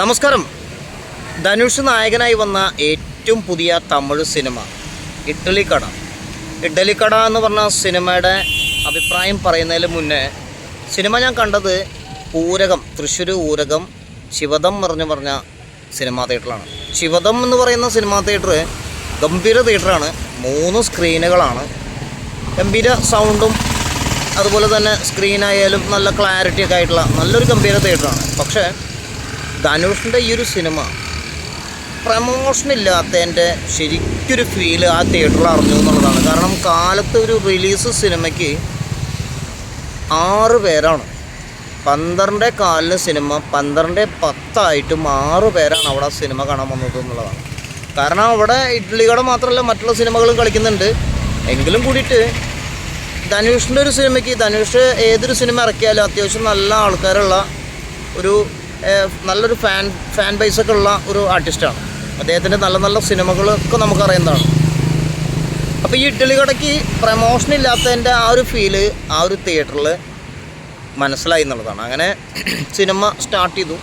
നമസ്കാരം. ധനുഷ് നായകനായി വന്ന ഏറ്റവും പുതിയ തമിഴ് സിനിമ ഇഡ്ഡലിക്കട. ഇഡ്ഡലിക്കട എന്ന് പറഞ്ഞ സിനിമയുടെ അഭിപ്രായം പറയുന്നതിന് മുന്നേ സിനിമ ഞാൻ കണ്ടത് പൂരകം തൃശ്ശൂർ ഊരകം ശിവദം പറഞ്ഞു പറഞ്ഞ സിനിമാ തിയേറ്ററാണ് ശിവദം എന്ന് പറയുന്ന സിനിമാ തിയേറ്റർ ഗംഭീര തിയേറ്ററാണ്. മൂന്ന് സ്ക്രീനുകളാണ്. ഗംഭീര സൗണ്ടും അതുപോലെ തന്നെ സ്ക്രീനായാലും നല്ല ക്ലാരിറ്റി ഒക്കെ ആയിട്ടുള്ള നല്ലൊരു ഗംഭീര തിയേറ്ററാണ്. പക്ഷേ ധനുഷിന്റെ ഈ ഒരു സിനിമ പ്രമോഷൻ ഇല്ലാത്തതിന്റെ ശരിക്കൊരു ഫീൽ ആ തിയേറ്ററിൽ അറിഞ്ഞു എന്നുള്ളതാണ്. കാരണം കാലത്ത് ഒരു റിലീസ് സിനിമയ്ക്ക് ആറ് പേരാണ്. പന്ത്രണ്ട് കാലിന് സിനിമ പന്ത്രണ്ട് പത്തായിട്ടും ആറ് പേരാണ് അവിടെ സിനിമ കാണാൻ വന്നത് എന്നുള്ളതാണ്. കാരണം അവിടെ ഇഡ്ലികട മാത്രമല്ല മറ്റുള്ള സിനിമകളും കളിക്കുന്നുണ്ട്. എങ്കിലും കൂടിയിട്ട് ധനുഷിന്റെ ഒരു സിനിമയ്ക്ക് ധനുഷ് ഏതൊരു സിനിമ ഇറക്കിയാലും അത്യാവശ്യം നല്ല ആൾക്കാരുള്ള ഒരു നല്ലൊരു ഫാൻ ഫാൻ ബേസൊക്കെ ഉള്ള ഒരു ആർട്ടിസ്റ്റാണ് അദ്ദേഹത്തിന്റെ നല്ല നല്ല സിനിമകളൊക്കെ നമുക്കറിയുന്നതാണ്. അപ്പോൾ ഈ ഇഡ്ഡലി കടയ്ക്ക് പ്രമോഷൻ ഇല്ലാത്തതിന്റെ ആ ഒരു ഫീൽ ആ ഒരു തിയേറ്ററിൽ മനസ്സിലായി എന്നുള്ളതാണ്. അങ്ങനെ സിനിമ സ്റ്റാർട്ട് ചെയ്തു.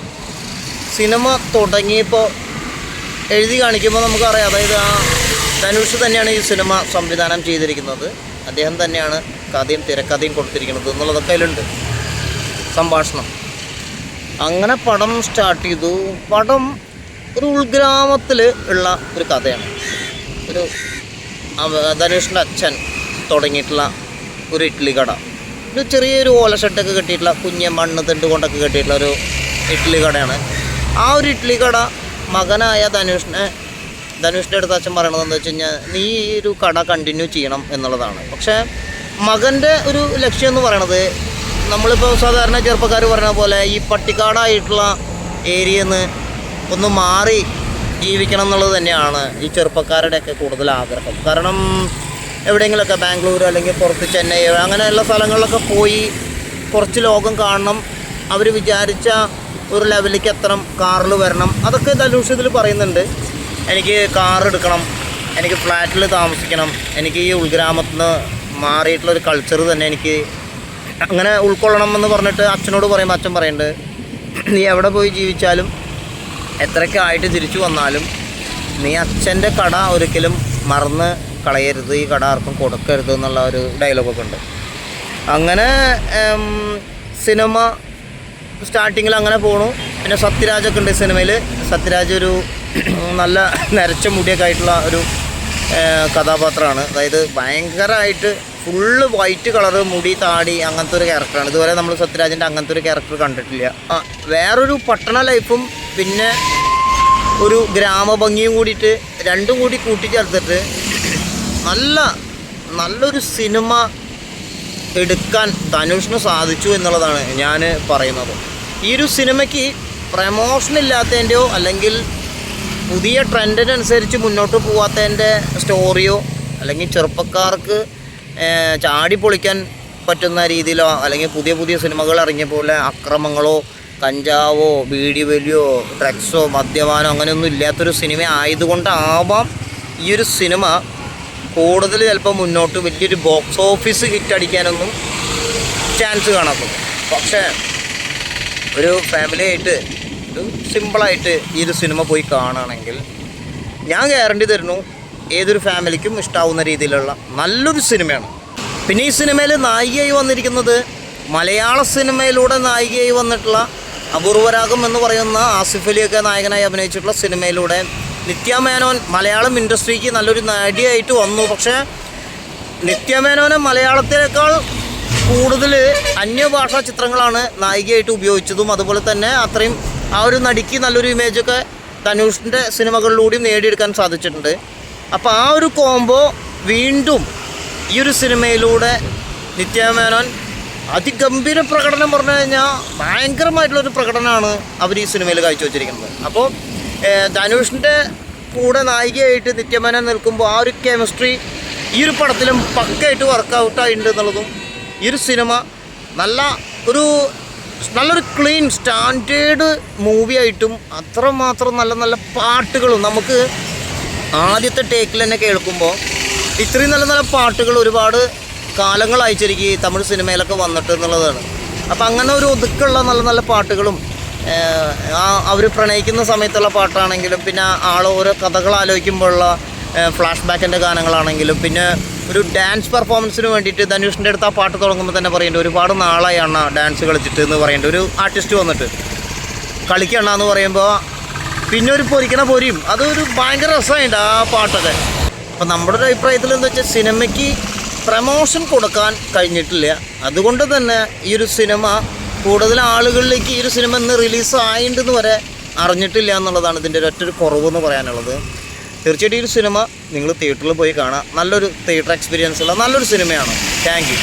സിനിമ തുടങ്ങിയപ്പോൾ എഴുതി കാണിക്കുമ്പോൾ നമുക്കറിയാം അതായത് ആ ധനുഷ് തന്നെയാണ് ഈ സിനിമ സംവിധാനം ചെയ്തിരിക്കുന്നത്. അദ്ദേഹം തന്നെയാണ് കഥയും തിരക്കഥയും കൊടുത്തിരിക്കുന്നത് എന്നുള്ളതൊക്കെ അതിലുണ്ട്. സംഭാഷണം. അങ്ങനെ പടം സ്റ്റാർട്ട് ചെയ്തു. പടം ഒരു ഉൾഗ്രാമത്തിൽ ഉള്ള ഒരു കഥയാണ്. ഒരു ധനുഷിന്റെ അച്ഛൻ തുടങ്ങിയിട്ടുള്ള ഒരു ഇഡ്ഡലി കട. ഒരു ചെറിയൊരു ഓല ഷെഡൊക്കെ കെട്ടിയിട്ടുള്ള കുഞ്ഞ മണ്ണ് തെണ്ട് കൊണ്ടൊക്കെ കെട്ടിയിട്ടുള്ള ഒരു ഇഡ്ഡലി കടയാണ്. ആ ഒരു ഇഡ്ഡലി കട മകനായ ധനുഷിനെ ധനുഷിന്റെ അടുത്ത് അച്ഛൻ പറയണത് എന്താ വെച്ച് കഴിഞ്ഞാൽ നീ ഈ ഒരു കട കണ്ടിന്യൂ ചെയ്യണം എന്നുള്ളതാണ്. പക്ഷേ മകന്റെ ഒരു ലക്ഷ്യം എന്ന് പറയണത് നമ്മളിപ്പോൾ സാധാരണ ചെറുപ്പക്കാർ പറഞ്ഞ പോലെ ഈ പട്ടിക്കാടായിട്ടുള്ള ഏരിയയിൽ നിന്ന് ഒന്ന് മാറി ജീവിക്കണം എന്നുള്ളത് തന്നെയാണ് ഈ ചെറുപ്പക്കാരുടെയൊക്കെ കൂടുതൽ ആഗ്രഹം. കാരണം എവിടെയെങ്കിലുമൊക്കെ ബാംഗ്ലൂർ അല്ലെങ്കിൽ പുറത്ത് ചെന്നൈ അങ്ങനെയുള്ള സ്ഥലങ്ങളിലൊക്കെ പോയി കുറച്ച് ലോകം കാണണം. അവർ വിചാരിച്ച ഒരു ലെവലിലേക്ക് എത്തണം കാറിൽ വരണം. അതൊക്കെ ധനുഷ് പറയുന്നുണ്ട്. എനിക്ക് കാർ എടുക്കണം എനിക്ക് ഫ്ലാറ്റിൽ താമസിക്കണം എനിക്ക് ഈ ഉൾഗ്രാമത്തിൽ നിന്ന് മാറിയിട്ടുള്ളൊരു കൾച്ചർ തന്നെ എനിക്ക് അങ്ങനെ ഉൾക്കൊള്ളണം എന്ന് പറഞ്ഞിട്ട് അച്ഛനോട് പറയുമ്പോൾ അച്ഛൻ പറയുന്നുണ്ട് നീ എവിടെ പോയി ജീവിച്ചാലും എത്രയൊക്കെ ആയിട്ട് തിരിച്ചു വന്നാലും നീ അച്ഛന്റെ കട ഒരിക്കലും മറന്ന് കളയരുത് ഈ കട ആർക്കും കൊടുക്കരുത് എന്നുള്ള ഒരു ഡയലോഗൊക്കെ ഉണ്ട്. അങ്ങനെ സിനിമ സ്റ്റാർട്ടിങ്ങിൽ അങ്ങനെ പോണു. പിന്നെ സത്യരാജൊക്കെ ഉണ്ട് സിനിമയിൽ സത്യരാജ് ഒരു നല്ല നരച്ച മുടിയൊക്കെ ആയിട്ടുള്ള ഒരു കഥാപാത്രമാണ്. അതായത് ഭയങ്കരമായിട്ട് ഫുള്ള് വൈറ്റ് കളറ് മുടി താടി അങ്ങനത്തെ ഒരു ക്യാരക്ടറാണ് ഇതുവരെ നമ്മൾ സത്യരാജന്റെ അങ്ങനത്തെ ഒരു ക്യാരക്ടർ കണ്ടിട്ടില്ല. വേറൊരു പട്ടണ ലൈഫും പിന്നെ ഒരു ഗ്രാമഭംഗിയും കൂടിയിട്ട് രണ്ടും കൂടി കൂട്ടിച്ചേർത്തിട്ട് നല്ല നല്ലൊരു സിനിമ എടുക്കാൻ ധനുഷിന് സാധിച്ചു എന്നുള്ളതാണ് ഞാൻ പറയുന്നത്. ഈ ഒരു സിനിമയ്ക്ക് പ്രമോഷൻ ഇല്ലാത്തതിന്റെയോ അല്ലെങ്കിൽ പുതിയ ട്രെൻഡിനനുസരിച്ച് മുന്നോട്ട് പോവാത്തതിന്റെ സ്റ്റോറിയോ അല്ലെങ്കിൽ ചെറുപ്പക്കാർക്ക് ചാടി പൊളിക്കാൻ പറ്റുന്ന രീതിയിലോ അല്ലെങ്കിൽ പുതിയ പുതിയ സിനിമകൾ ഇറങ്ങിയ പോലെ അക്രമങ്ങളോ കഞ്ചാവോ ബീഡി വലിയോ ഡ്രഗ്സോ മദ്യപാനോ അങ്ങനെയൊന്നും ഇല്ലാത്തൊരു സിനിമ ആയതുകൊണ്ടാവാം ഈ ഒരു സിനിമ കൂടുതൽ ചിലപ്പോൾ മുന്നോട്ട് വലിയൊരു ബോക്സ് ഓഫീസ് ഹിറ്റ് അടിക്കാനൊന്നും ചാൻസ് കാണാത്തത് പക്ഷേ ഒരു ഫാമിലി ആയിട്ട് സിമ്പിളായിട്ട് ഈ ഒരു സിനിമ പോയി കാണുകയാണെങ്കിൽ ഞാൻ ഗ്യാരണ്ടി തരുന്നു ഏതൊരു ഫാമിലിക്കും ഇഷ്ടാവുന്ന രീതിയിലുള്ള നല്ലൊരു സിനിമയാണ്. പിന്നെ ഈ സിനിമയിൽ നായികയായി വന്നിരിക്കുന്നത് മലയാള സിനിമയിലൂടെ നായികയായി വന്നിട്ടുള്ള അപൂർവരാഗം എന്ന് പറയുന്ന ആസിഫ് അലിയൊക്കെ നായകനായി അഭിനയിച്ചിട്ടുള്ള സിനിമയിലൂടെ നിത്യാമേനോൻ മലയാളം ഇൻഡസ്ട്രിക്ക് നല്ലൊരു നടിയായിട്ട് വന്നു. പക്ഷേ നിത്യമേനോനെ മലയാളത്തിനേക്കാൾ കൂടുതൽ അന്യഭാഷാ ചിത്രങ്ങളാണ് നായികയായിട്ട് ഉപയോഗിച്ചതും അതുപോലെ തന്നെ അത്രയും ആ ഒരു നടിക്ക് നല്ലൊരു ഇമേജൊക്കെ ധനുഷിന്റെ സിനിമകളിലൂടെയും നേടിയെടുക്കാൻ സാധിച്ചിട്ടുണ്ട്. അപ്പോൾ ആ ഒരു കോംബോ വീണ്ടും ഈ ഒരു സിനിമയിലൂടെ നിത്യാമേനോൻ അതിഗംഭീര പ്രകടനം പറഞ്ഞു കഴിഞ്ഞാൽ ഭയങ്കരമായിട്ടുള്ളൊരു പ്രകടനമാണ് അവർ ഈ സിനിമയിൽ കാഴ്ചവെച്ചിരിക്കുന്നത്. അപ്പോൾ ധനുഷിന്റെ കൂടെ നായികയായിട്ട് നിത്യമേനോൻ നിൽക്കുമ്പോൾ ആ ഒരു കെമിസ്ട്രി ഈ ഒരു പടത്തിലും പക്കയായിട്ട് വർക്കൗട്ടായിട്ടുണ്ട് എന്നുള്ളതും ഈ ഒരു സിനിമ നല്ല ഒരു നല്ലൊരു ക്ലീൻ സ്റ്റാൻഡേർഡ് മൂവി ആയിട്ടും അത്രമാത്രം നല്ല നല്ല പാട്ടുകളും നമുക്ക് ആദ്യത്തെ ടേക്കിൽ തന്നെ കേൾക്കുമ്പോൾ ഇത്രയും നല്ല നല്ല പാട്ടുകൾ ഒരുപാട് കാലങ്ങളായി ശരിക്കും ഈ തമിഴ് സിനിമയിലൊക്കെ വന്നിട്ട് എന്നുള്ളതാണ്. അപ്പം അങ്ങനെ ഒരു ഒതുക്കുള്ള നല്ല നല്ല പാട്ടുകളും അവർ പ്രണയിക്കുന്ന സമയത്തുള്ള പാട്ടാണെങ്കിലും പിന്നെ ആൾ ഓരോ കഥകൾ ആലോചിക്കുമ്പോഴുള്ള ഫ്ലാഷ് ബാക്കിന്റെ ഗാനങ്ങളാണെങ്കിലും പിന്നെ ഒരു ഡാൻസ് പെർഫോമൻസിന് വേണ്ടിയിട്ട് ധനുഷിന്റെ അടുത്ത് ആ പാട്ട് തുടങ്ങുമ്പോൾ തന്നെ പറയുന്നുണ്ട് ഒരുപാട് നാളായി ഡാൻസ് കളിച്ചിട്ട് എന്ന് പറയുന്നുണ്ട് ഒരു ആർട്ടിസ്റ്റ് വന്നിട്ട്. കളിക്കണ്ണ എന്ന് പറയുമ്പോൾ പിന്നെ ഒരു പൊരിക്കണ പൊരിയും. അതൊരു ഭയങ്കര രസമുണ്ട് ആ പാട്ടൊക്കെ. അപ്പം നമ്മുടെ ഒരു അഭിപ്രായത്തിൽ എന്താ വെച്ചാൽ സിനിമയ്ക്ക് പ്രമോഷൻ കൊടുക്കാൻ കഴിഞ്ഞിട്ടില്ല. അതുകൊണ്ട് തന്നെ ഈ ഒരു സിനിമ കൂടുതൽ ആളുകളിലേക്ക് ഈ ഒരു സിനിമ ഇന്ന് റിലീസ് ആയിട്ടുണ്ടെന്ന് വരെ അറിഞ്ഞിട്ടില്ല എന്നുള്ളതാണ് ഇതിന്റെ ഒരു ഒറ്റൊരു കുറവെന്ന് പറയാനുള്ളത്. തീർച്ചയായിട്ടും ഈ ഒരു സിനിമ നിങ്ങൾ തിയേറ്ററിൽ പോയി കാണാം. നല്ലൊരു തിയേറ്റർ എക്സ്പീരിയൻസ് ഉള്ള നല്ലൊരു സിനിമയാണ്. താങ്ക്